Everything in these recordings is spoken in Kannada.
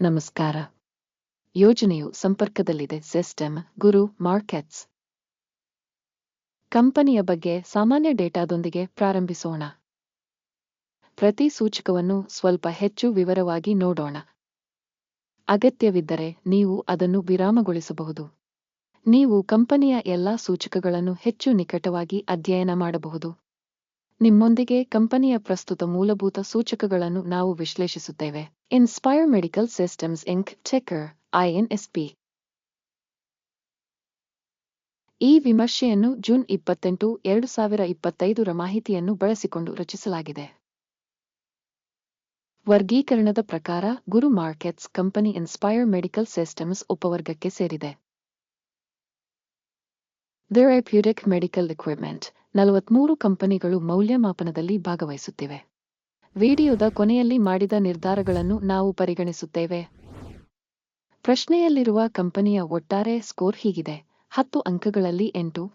ನಮಸ್ಕಾರ. ಯೋಜನೆಯು ಸಂಪರ್ಕದಲ್ಲಿದೆ, ಸಿಸ್ಟಮ್, ಗುರು, ಮಾರ್ಕೆಟ್ಸ್. ಕಂಪನಿಯ ಬಗ್ಗೆ ಸಾಮಾನ್ಯ ಡೇಟಾದೊಂದಿಗೆ ಪ್ರಾರಂಭಿಸೋಣ. ಪ್ರತಿ ಸೂಚಕವನ್ನು ಸ್ವಲ್ಪ ಹೆಚ್ಚು ವಿವರವಾಗಿ ನೋಡೋಣ. ಅಗತ್ಯವಿದ್ದರೆ ನೀವು ಅದನ್ನು ವಿರಾಮಗೊಳಿಸಬಹುದು. ನೀವು ಕಂಪನಿಯ ಎಲ್ಲಾ ಸೂಚಕಗಳನ್ನು ಹೆಚ್ಚು ನಿಕಟವಾಗಿ ಅಧ್ಯಯನ ಮಾಡಬಹುದು. ನಿಮ್ಮೊಂದಿಗೆ ಕಂಪನಿಯ ಪ್ರಸ್ತುತ ಮೂಲಭೂತ ಸೂಚಕಗಳನ್ನು ನಾವು ವಿಶ್ಲೇಷಿಸುತ್ತೇವೆ. Inspire Medical Systems Inc ticker INSP ಈ ವಿಮರ್ಶೆಯನ್ನು ಜೂನ್ ಇಪ್ಪತ್ತೆಂಟು, ಎರಡು ಸಾವಿರ ಇಪ್ಪತ್ತೈದರ ಮಾಹಿತಿಯನ್ನು ಬಳಸಿಕೊಂಡು ರಚಿಸಲಾಗಿದೆ. ವರ್ಗೀಕರಣದ ಪ್ರಕಾರ Guru markets company Inspire Medical Systems ಉಪವರ್ಗಕ್ಕೆ ಸೇರಿದೆ. ಥೆರಪ್ಯೂಟಿಕ್ ಮೆಡಿಕಲ್ ಇಕ್ವಿಪ್ಮೆಂಟ್ ನಲವತ್ಮೂರು ಕಂಪನಿಗಳು ಮೌಲ್ಯಮಾಪನದಲ್ಲಿ ಭಾಗವಹಿಸುತ್ತಿವೆ. ವಿಡಿಯೋದ ಕೊನೆಯಲ್ಲಿ ಮಾಡಿದ ನಿರ್ಧಾರಗಳನ್ನು ನಾವು ಪರಿಗಣಿಸುತ್ತೇವೆ. ಪ್ರಶ್ನೆಯಲ್ಲಿರುವ ಕಂಪನಿಯ ಒಟ್ಟಾರೆ ಸ್ಕೋರ್ ಹೀಗಿದೆ. ಹತ್ತು ಅಂಕಗಳಲ್ಲಿ ಎಂಟು.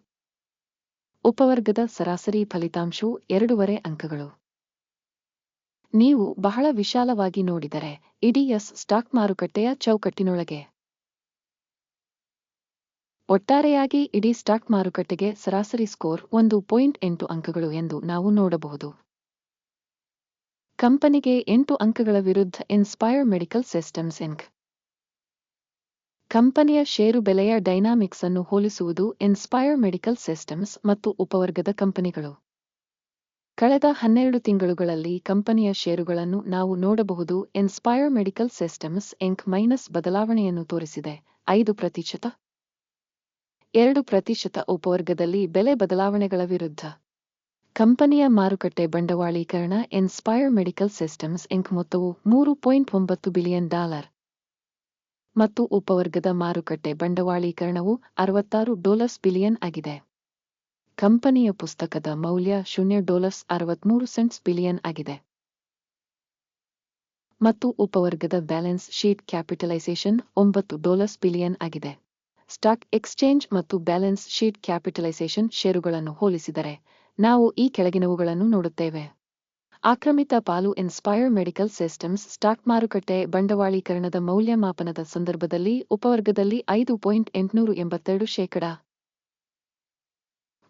ಉಪವರ್ಗದ ಸರಾಸರಿ ಫಲಿತಾಂಶವು ಎರಡೂವರೆ ಅಂಕಗಳು. ನೀವು ಬಹಳ ವಿಶಾಲವಾಗಿ ನೋಡಿದರೆ ಇಡೀ ಎಸ್ ಸ್ಟಾಕ್ ಮಾರುಕಟ್ಟೆಯ ಚೌಕಟ್ಟಿನೊಳಗೆ. ಒಟ್ಟಾರೆಯಾಗಿ ಇಡೀ ಸ್ಟಾಕ್ ಮಾರುಕಟ್ಟೆಗೆ ಸರಾಸರಿ ಸ್ಕೋರ್ ಒಂದು ಪಾಯಿಂಟ್ ಎಂಟು ಅಂಕಗಳು ಎಂದು ನಾವು ನೋಡಬಹುದು. ಕಂಪನಿಗೆ ಎಂಟು ಅಂಕಗಳ ವಿರುದ್ಧ ಇನ್ಸ್ಪೈರ್ ಮೆಡಿಕಲ್ ಸಿಸ್ಟಮ್ಸ್ ಇಂಕ್ ಕಂಪನಿಯ ಷೇರು ಬೆಲೆಯ ಡೈನಾಮಿಕ್ಸ್ ಅನ್ನು ಹೋಲಿಸುವುದು ಇನ್ಸ್ಪೈರ್ ಮೆಡಿಕಲ್ ಸಿಸ್ಟಮ್ಸ್ ಮತ್ತು ಉಪವರ್ಗದ ಕಂಪನಿಗಳು. ಕಳೆದ ಹನ್ನೆರಡು ತಿಂಗಳುಗಳಲ್ಲಿ ಕಂಪನಿಯ ಷೇರುಗಳನ್ನು ನಾವು ನೋಡಬಹುದು Inspire Medical Systems Inc minus ಬದಲಾವಣೆಯನ್ನು ತೋರಿಸಿದೆ, ಐದು ಪ್ರತಿಶತ. ಎರಡು ಪ್ರತಿಶತ ಉಪವರ್ಗದಲ್ಲಿ ಬೆಲೆ ಬದಲಾವಣೆಗಳ ವಿರುದ್ಧ. ಕಂಪನಿಯ ಮಾರುಕಟ್ಟೆ ಬಂಡವಾಳೀಕರಣ ಇನ್ಸ್ಪೈರ್ ಮೆಡಿಕಲ್ ಸಿಸ್ಟಮ್ಸ್ ಇಂಕ್ ಮೊತ್ತವು ಮೂರು ಪಾಯಿಂಟ್ ಒಂಬತ್ತು ಬಿಲಿಯನ್ ಡಾಲರ್. ಮತ್ತು ಉಪವರ್ಗದ ಮಾರುಕಟ್ಟೆ ಬಂಡವಾಳೀಕರಣವು ಅರವತ್ತಾರು ಡಾಲರ್ಸ್ ಬಿಲಿಯನ್ ಆಗಿದೆ. ಕಂಪನಿಯ ಪುಸ್ತಕದ ಮೌಲ್ಯ ಶೂನ್ಯ ಡಾಲರ್ಸ್ ಅರವತ್ಮೂರು ಸೆಂಟ್ಸ್ ಬಿಲಿಯನ್ ಆಗಿದೆ. ಮತ್ತು ಉಪವರ್ಗದ ಬ್ಯಾಲೆನ್ಸ್ ಶೀಟ್ ಕ್ಯಾಪಿಟಲೈಸೇಷನ್ ಒಂಬತ್ತು ಡಾಲರ್ಸ್ ಬಿಲಿಯನ್ ಆಗಿದೆ. ಸ್ಟಾಕ್ ಎಕ್ಸ್ಚೇಂಜ್ ಮತ್ತು ಬ್ಯಾಲೆನ್ಸ್ ಶೀಟ್ ಕ್ಯಾಪಿಟಲೈಸೇಷನ್ ಷೇರುಗಳನ್ನು ಹೋಲಿಸಿದರೆ ನಾವು ಈ ಕೆಳಗಿನವುಗಳನ್ನು ನೋಡುತ್ತೇವೆ. ಆಕ್ರಮಿತ ಪಾಲು ಇನ್ಸ್ಪೈರ್ ಮೆಡಿಕಲ್ ಸಿಸ್ಟಮ್ಸ್ ಸ್ಟಾಕ್ ಮಾರುಕಟ್ಟೆ ಬಂಡವಾಳೀಕರಣದ ಮೌಲ್ಯಮಾಪನದ ಸಂದರ್ಭದಲ್ಲಿ ಉಪವರ್ಗದಲ್ಲಿ ಐದು ಪಾಯಿಂಟ್ ಎಂಟುನೂರು ಎಂಬತ್ತೆರಡು ಶೇಕಡ.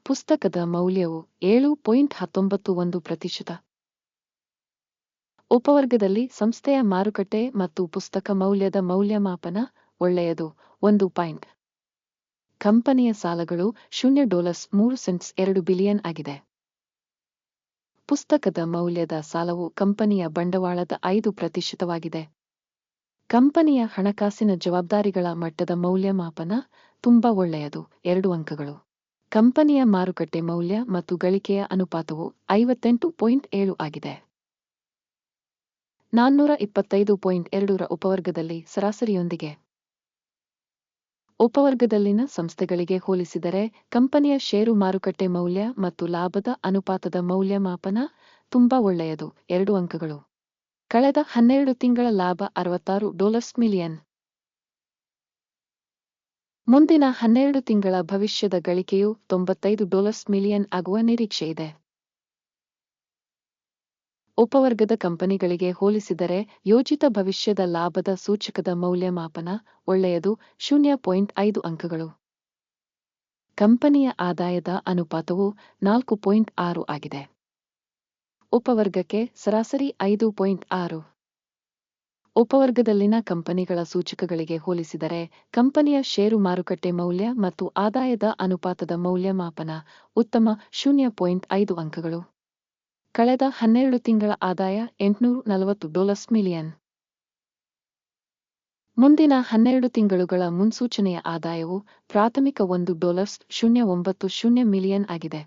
ಪುಸ್ತಕದ ಮೌಲ್ಯವು ಏಳು ಪಾಯಿಂಟ್ ಹತ್ತೊಂಬತ್ತು ಒಂದು ಪ್ರತಿಶತ. ಉಪವರ್ಗದಲ್ಲಿ ಸಂಸ್ಥೆಯ ಮಾರುಕಟ್ಟೆ ಮತ್ತು ಪುಸ್ತಕ ಮೌಲ್ಯದ ಮೌಲ್ಯಮಾಪನ ಒಳ್ಳೆಯದು, ಒಂದು ಪಾಯಿಂಟ್. ಕಂಪನಿಯ ಸಾಲಗಳು ಶೂನ್ಯ ಡಾಲರ್ಸ್ ಮೂರು ಸೆಂಟ್ಸ್ ಎರಡು ಬಿಲಿಯನ್ ಆಗಿದೆ. ಪುಸ್ತಕದ ಮೌಲ್ಯದ ಸಾಲವು ಕಂಪನಿಯ ಬಂಡವಾಳದ ಐದು ಪ್ರತಿಶತವಾಗಿದೆ. ಕಂಪನಿಯ ಹಣಕಾಸಿನ ಜವಾಬ್ದಾರಿಗಳ ಮಟ್ಟದ ಮೌಲ್ಯಮಾಪನ ತುಂಬಾ ಒಳ್ಳೆಯದು, ಎರಡು ಅಂಕಗಳು. ಕಂಪನಿಯ ಮಾರುಕಟ್ಟೆ ಮೌಲ್ಯ ಮತ್ತು ಗಳಿಕೆಯ ಅನುಪಾತವು ಐವತ್ತೆಂಟು ಪಾಯಿಂಟ್ ಏಳು ಆಗಿದೆ. ನಾನ್ನೂರ ಇಪ್ಪತ್ತೈದು ಪಾಯಿಂಟ್ ಎರಡರ ಉಪವರ್ಗದಲ್ಲಿ ಸರಾಸರಿಯೊಂದಿಗೆ ಉಪವರ್ಗದಲ್ಲಿನ ಸಂಸ್ಥೆಗಳಿಗೆ ಹೋಲಿಸಿದರೆ, ಕಂಪನಿಯ ಷೇರು ಮಾರುಕಟ್ಟೆ ಮೌಲ್ಯ ಮತ್ತು ಲಾಭದ ಅನುಪಾತದ ಮೌಲ್ಯಮಾಪನ ತುಂಬಾ ಒಳ್ಳೆಯದು. ಎರಡು ಅಂಕಗಳು. ಕಳೆದ ಹನ್ನೆರಡು ತಿಂಗಳ ಲಾಭ ಅರವತ್ತಾರು ಡಾಲರ್ಸ್ ಮಿಲಿಯನ್. ಮುಂದಿನ ಹನ್ನೆರಡು ತಿಂಗಳ ಭವಿಷ್ಯದ ಗಳಿಕೆಯು ತೊಂಬತ್ತೈದು ಡಾಲರ್ಸ್ ಮಿಲಿಯನ್ ಆಗುವ ನಿರೀಕ್ಷೆಯಿದೆ. ಉಪವರ್ಗದ ಕಂಪನಿಗಳಿಗೆ ಹೋಲಿಸಿದರೆ ಯೋಜಿತ ಭವಿಷ್ಯದ ಲಾಭದ ಸೂಚಕದ ಮೌಲ್ಯಮಾಪನ ಒಳ್ಳೆಯದು, ಶೂನ್ಯ ಪಾಯಿಂಟ್ ಐದು ಅಂಕಗಳು. ಕಂಪನಿಯ ಆದಾಯದ ಅನುಪಾತವು ನಾಲ್ಕು ಪಾಯಿಂಟ್ ಆರು ಆಗಿದೆ. ಉಪವರ್ಗಕ್ಕೆ ಸರಾಸರಿ ಐದು ಪಾಯಿಂಟ್ ಆರು. ಉಪವರ್ಗದಲ್ಲಿನ ಕಂಪನಿಗಳ ಸೂಚಕಗಳಿಗೆ ಹೋಲಿಸಿದರೆ ಕಂಪನಿಯ ಷೇರು ಮಾರುಕಟ್ಟೆ ಮೌಲ್ಯ ಮತ್ತು ಆದಾಯದ ಅನುಪಾತದ ಮೌಲ್ಯಮಾಪನ ಉತ್ತಮ ಶೂನ್ಯ ಪಾಯಿಂಟ್ ಐದು ಅಂಕಗಳು. ಕಳೆದ ಹನ್ನೆರಡು ತಿಂಗಳ ಆದಾಯ ಎಂಟುನೂರು ನಲವತ್ತು ಡಾಲರ್ಸ್ ಮಿಲಿಯನ್. ಮುಂದಿನ ಹನ್ನೆರಡು ತಿಂಗಳುಗಳ ಮುನ್ಸೂಚನೆಯ ಆದಾಯವು ಪ್ರಾಥಮಿಕ ಒಂದು ಡಾಲರ್ಸ್ ಶೂನ್ಯ ಒಂಬತ್ತು ಶೂನ್ಯ ಮಿಲಿಯನ್ ಆಗಿದೆ.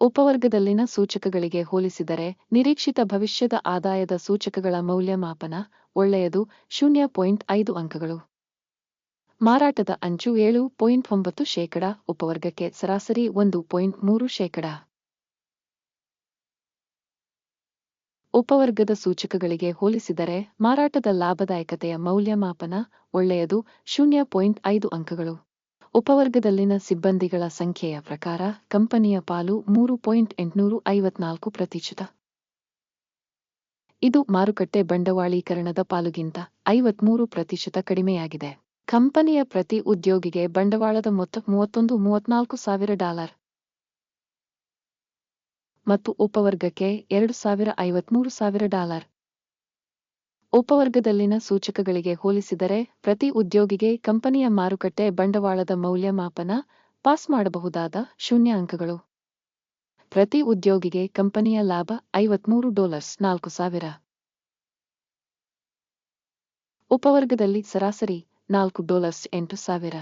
ಉಪವರ್ಗದಲ್ಲಿನ ಸೂಚಕಗಳಿಗೆ ಹೋಲಿಸಿದರೆ ನಿರೀಕ್ಷಿತ ಭವಿಷ್ಯದ ಆದಾಯದ ಸೂಚಕಗಳ ಮೌಲ್ಯಮಾಪನ ಒಳ್ಳೆಯದು ಶೂನ್ಯ ಪಾಯಿಂಟ್ ಐದು ಅಂಕಗಳು. ಮಾರಾಟದ ಅಂಚು ಏಳು ಪಾಯಿಂಟ್ ಒಂಬತ್ತು ಶೇಕಡ, ಉಪವರ್ಗಕ್ಕೆ ಸರಾಸರಿ ಒಂದು ಪಾಯಿಂಟ್ ಮೂರು ಶೇಕಡ. ಉಪವರ್ಗದ ಸೂಚಕಗಳಿಗೆ ಹೋಲಿಸಿದರೆ ಮಾರಾಟದ ಲಾಭದಾಯಕತೆಯ ಮೌಲ್ಯಮಾಪನ ಒಳ್ಳೆಯದು ಶೂನ್ಯ ಪಾಯಿಂಟ್ ಐದು ಅಂಕಗಳು. ಉಪವರ್ಗದಲ್ಲಿನ ಸಿಬ್ಬಂದಿಗಳ ಸಂಖ್ಯೆಯ ಪ್ರಕಾರ ಕಂಪನಿಯ ಪಾಲು ಮೂರು ಪಾಯಿಂಟ್ ಎಂಟುನೂರು ಐವತ್ನಾಲ್ಕು ಪ್ರತಿಶತ. ಇದು ಮಾರುಕಟ್ಟೆ ಬಂಡವಾಳೀಕರಣದ ಪಾಲುಗಿಂತ ಐವತ್ಮೂರು ಪ್ರತಿಶತ ಕಡಿಮೆಯಾಗಿದೆ. ಕಂಪನಿಯ ಪ್ರತಿ ಉದ್ಯೋಗಿಗೆ ಬಂಡವಾಳದ ಮೊತ್ತ ಮೂವತ್ತೊಂದು ಮೂವತ್ನಾಲ್ಕು ಸಾವಿರ ಡಾಲರ್. ಮತ್ತು ಉಪವರ್ಗಕ್ಕೆ ಎರಡು ಸಾವಿರ ಐವತ್ಮೂರು ಸಾವಿರ ಡಾಲರ್. ಉಪವರ್ಗದಲ್ಲಿನ ಸೂಚಕಗಳಿಗೆ ಹೋಲಿಸಿದರೆ, ಪ್ರತಿ ಉದ್ಯೋಗಿಗೆ ಕಂಪನಿಯ ಮಾರುಕಟ್ಟೆ ಬಂಡವಾಳದ ಮೌಲ್ಯಮಾಪನ ಪಾಸ್ ಮಾಡಬಹುದಾದ ಶೂನ್ಯ ಅಂಕಗಳು ಪ್ರತಿ ಉದ್ಯೋಗಿಗೆ ಕಂಪನಿಯ ಲಾಭ ಐವತ್ಮೂರು ಡಾಲರ್ಸ್ ನಾಲ್ಕು ಸಾವಿರ. ಉಪವರ್ಗದಲ್ಲಿ ಸರಾಸರಿ ನಾಲ್ಕು ಡಾಲರ್ಸ್ ಎಂಟು ಸಾವಿರ.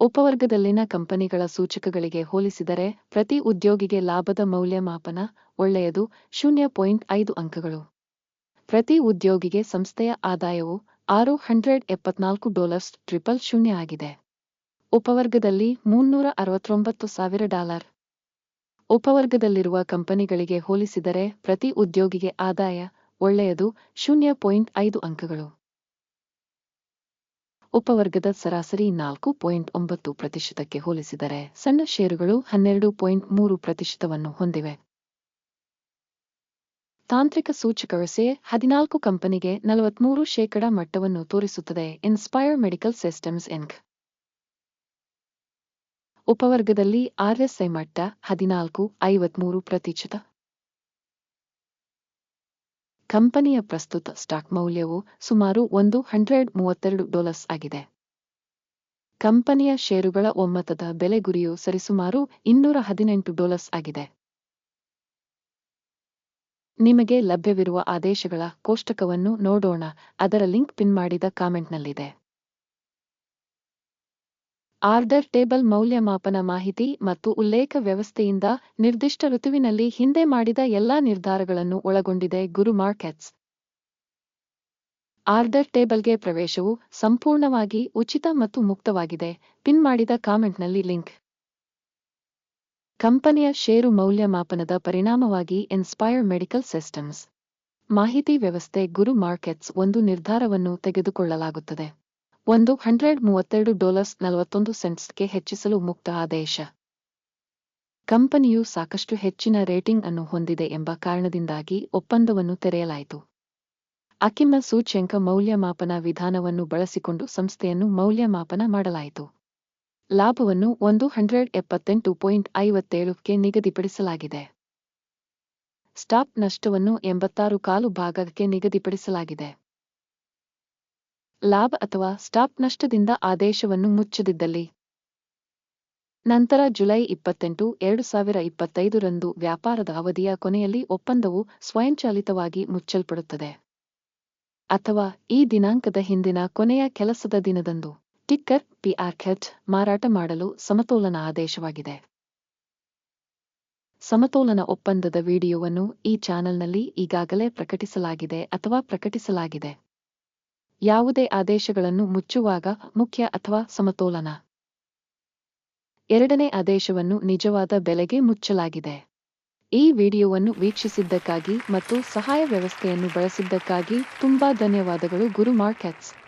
ಉಪವರ್ಗದಲ್ಲಿನ ಕಂಪನಿಗಳ ಸೂಚಕಗಳಿಗೆ ಹೋಲಿಸಿದರೆ, ಪ್ರತಿ ಉದ್ಯೋಗಿಗೆ ಲಾಭದ ಮೌಲ್ಯಮಾಪನ ಒಳ್ಳೆಯದು, ಶೂನ್ಯ ಪಾಯಿಂಟ್ ಐದು ಅಂಕಗಳು. ಪ್ರತಿ ಉದ್ಯೋಗಿಗೆ ಸಂಸ್ಥೆಯ ಆದಾಯವು ಆರು ಹಂಡ್ರೆಡ್ ಎಪ್ಪತ್ನಾಲ್ಕು ಡಾಲರ್ಸ್ ಟ್ರಿಪಲ್ ಶೂನ್ಯ ಆಗಿದೆ. ಉಪವರ್ಗದಲ್ಲಿ ಮುನ್ನೂರ ಅರವತ್ತೊಂಬತ್ತು ಸಾವಿರ ಡಾಲರ್. ಉಪವರ್ಗದಲ್ಲಿರುವ ಕಂಪನಿಗಳಿಗೆ ಹೋಲಿಸಿದರೆ, ಪ್ರತಿ ಉದ್ಯೋಗಿಗೆ ಆದಾಯ ಒಳ್ಳೆಯದು, ಶೂನ್ಯ ಪಾಯಿಂಟ್ ಐದು ಅಂಕಗಳು. ಉಪವರ್ಗದ ಸರಾಸರಿ ನಾಲ್ಕು ಪಾಯಿಂಟ್ ಒಂಬತ್ತು ಪ್ರತಿಶತಕ್ಕೆ ಹೋಲಿಸಿದರೆ ಸಣ್ಣ ಷೇರುಗಳು ಹನ್ನೆರಡು ಪಾಯಿಂಟ್ ಮೂರು ಪ್ರತಿಶತವನ್ನು ಹೊಂದಿವೆ. ತಾಂತ್ರಿಕ ಸೂಚಕವಸೆ ಹದಿನಾಲ್ಕು ಕಂಪನಿಗೆ ನಲವತ್ಮೂರು ಶೇಕಡ ಮಟ್ಟವನ್ನು ತೋರಿಸುತ್ತದೆ ಇನ್ಸ್ಪೈರ್ ಮೆಡಿಕಲ್ ಸಿಸ್ಟಮ್ಸ್ ಇಂಕ್ ಉಪವರ್ಗದಲ್ಲಿ ಆರ್ಎಸ್ಐ ಮಟ್ಟ ಹದಿನಾಲ್ಕು ಐವತ್ಮೂರು ಪ್ರತಿಶತ. ಕಂಪನಿಯ ಪ್ರಸ್ತುತ ಸ್ಟಾಕ್ ಮೌಲ್ಯವು ಸುಮಾರು ಒಂದು ಹಂಡ್ರೆಡ್ ಮೂವತ್ತೆರಡು ಡಾಲರ್ಸ್ ಆಗಿದೆ. ಕಂಪನಿಯ ಷೇರುಗಳ ಒಮ್ಮತದ ಬೆಲೆ ಗುರಿಯು ಸರಿಸುಮಾರು ಇನ್ನೂರ ಹದಿನೆಂಟು ಡಾಲರ್ಸ್ ಆಗಿದೆ. ನಿಮಗೆ ಲಭ್ಯವಿರುವ ಆದೇಶಗಳ ಕೋಷ್ಟಕವನ್ನು ನೋಡೋಣ, ಅದರ ಲಿಂಕ್ ಪಿನ್ ಮಾಡಿದ ಕಾಮೆಂಟ್ನಲ್ಲಿದೆ. ಆರ್ಡರ್ ಟೇಬಲ್ ಮೌಲ್ಯಮಾಪನ ಮಾಹಿತಿ ಮತ್ತು ಉಲ್ಲೇಖ ವ್ಯವಸ್ಥೆಯಿಂದ ನಿರ್ದಿಷ್ಟ ಋತುವಿನಲ್ಲಿ ಹಿಂದೆ ಮಾಡಿದ ಎಲ್ಲಾ ನಿರ್ಧಾರಗಳನ್ನು ಒಳಗೊಂಡಿದೆ ಗುರು ಮಾರ್ಕೆಟ್ಸ್. ಆರ್ಡರ್ ಟೇಬಲ್ಗೆ ಪ್ರವೇಶವು ಸಂಪೂರ್ಣವಾಗಿ ಉಚಿತ ಮತ್ತು ಮುಕ್ತವಾಗಿದೆ. ಪಿನ್ ಮಾಡಿದ ಕಾಮೆಂಟ್ನಲ್ಲಿ ಲಿಂಕ್. ಕಂಪನಿಯ ಷೇರು ಮೌಲ್ಯಮಾಪನದ ಪರಿಣಾಮವಾಗಿ ಇನ್ಸ್ಪೈರ್ ಮೆಡಿಕಲ್ ಸಿಸ್ಟಮ್ಸ್. ಮಾಹಿತಿ ವ್ಯವಸ್ಥೆ ಗುರು ಮಾರ್ಕೆಟ್ಸ್ ಒಂದು ನಿರ್ಧಾರವನ್ನು ತೆಗೆದುಕೊಳ್ಳಲಾಗುತ್ತದೆ. ಒಂದು ಹಂಡ್ರೆಡ್ ಮೂವತ್ತೆರಡು ಡಾಲರ್ಸ್ ನಲವತ್ತೊಂದು ಸೆಂಟ್ಸ್ಗೆ ಹೆಚ್ಚಿಸಲು ಮುಕ್ತ ಆದೇಶ. ಕಂಪನಿಯು ಸಾಕಷ್ಟು ಹೆಚ್ಚಿನ ರೇಟಿಂಗ್ ಅನ್ನು ಹೊಂದಿದೆ ಎಂಬ ಕಾರಣದಿಂದಾಗಿ ಒಪ್ಪಂದವನ್ನು ತೆರೆಯಲಾಯಿತು. ಅಕಿಮ ಸೂಚ್ಯಂಕ ಮೌಲ್ಯಮಾಪನ ವಿಧಾನವನ್ನು ಬಳಸಿಕೊಂಡು ಸಂಸ್ಥೆಯನ್ನು ಮೌಲ್ಯಮಾಪನ ಮಾಡಲಾಯಿತು. ಲಾಭವನ್ನು ಒಂದು ಹಂಡ್ರೆಡ್ ಎಪ್ಪತ್ತೆಂಟು ಪಾಯಿಂಟ್ ಐವತ್ತೇಳಕ್ಕೆ ನಿಗದಿಪಡಿಸಲಾಗಿದೆ. ಸ್ಟಾಪ್ ನಷ್ಟವನ್ನು ಎಂಬತ್ತಾರು ಕಾಲು ಭಾಗಕ್ಕೆ ನಿಗದಿಪಡಿಸಲಾಗಿದೆ. ಲಾಭ ಅಥವಾ ಸ್ಟಾಪ್ ನಷ್ಟದಿಂದ ಆದೇಶವನ್ನು ಮುಚ್ಚದಿದ್ದಲ್ಲಿ. ನಂತರ ಜುಲೈ ಇಪ್ಪತ್ತೆಂಟು, ಎರಡು ಸಾವಿರ ಇಪ್ಪತ್ತೈದರಂದು ವ್ಯಾಪಾರದ ಅವಧಿಯ ಕೊನೆಯಲ್ಲಿ ಒಪ್ಪಂದವು ಸ್ವಯಂಚಾಲಿತವಾಗಿ ಮುಚ್ಚಲ್ಪಡುತ್ತದೆ. ಅಥವಾ ಈ ದಿನಾಂಕದ ಹಿಂದಿನ ಕೊನೆಯ ಕೆಲಸದ ದಿನದಂದು ಟಿಕ್ಕರ್ ಪಿಆರ್ಖೆಟ್ ಮಾರಾಟ ಮಾಡಲು ಸಮತೋಲನ ಆದೇಶವಾಗಿದೆ. ಸಮತೋಲನ ಒಪ್ಪಂದದ ವಿಡಿಯೋವನ್ನು ಈ ಚಾನೆಲ್ನಲ್ಲಿ ಈಗಾಗಲೇ ಪ್ರಕಟಿಸಲಾಗಿದೆ ಅಥವಾ ಪ್ರಕಟಿಸಲಾಗಿದೆ. ಯಾವುದೇ ಆದೇಶಗಳನ್ನು ಮುಚ್ಚುವಾಗ ಮುಖ್ಯ ಅಥವಾ ಸಮತೋಲನ. ಎರಡನೇ ಆದೇಶವನ್ನು ನಿಜವಾದ ಬೆಲೆಗೆ ಮುಚ್ಚಲಾಗಿದೆ. ಈ ವಿಡಿಯೋವನ್ನು ವೀಕ್ಷಿಸಿದ್ದಕ್ಕಾಗಿ ಮತ್ತು ಸಹಾಯ ವ್ಯವಸ್ಥೆಯನ್ನು ಬಳಸಿದ್ದಕ್ಕಾಗಿ ತುಂಬಾ ಧನ್ಯವಾದಗಳು ಗುರು ಮಾರ್ಕೆಟ್ಸ್.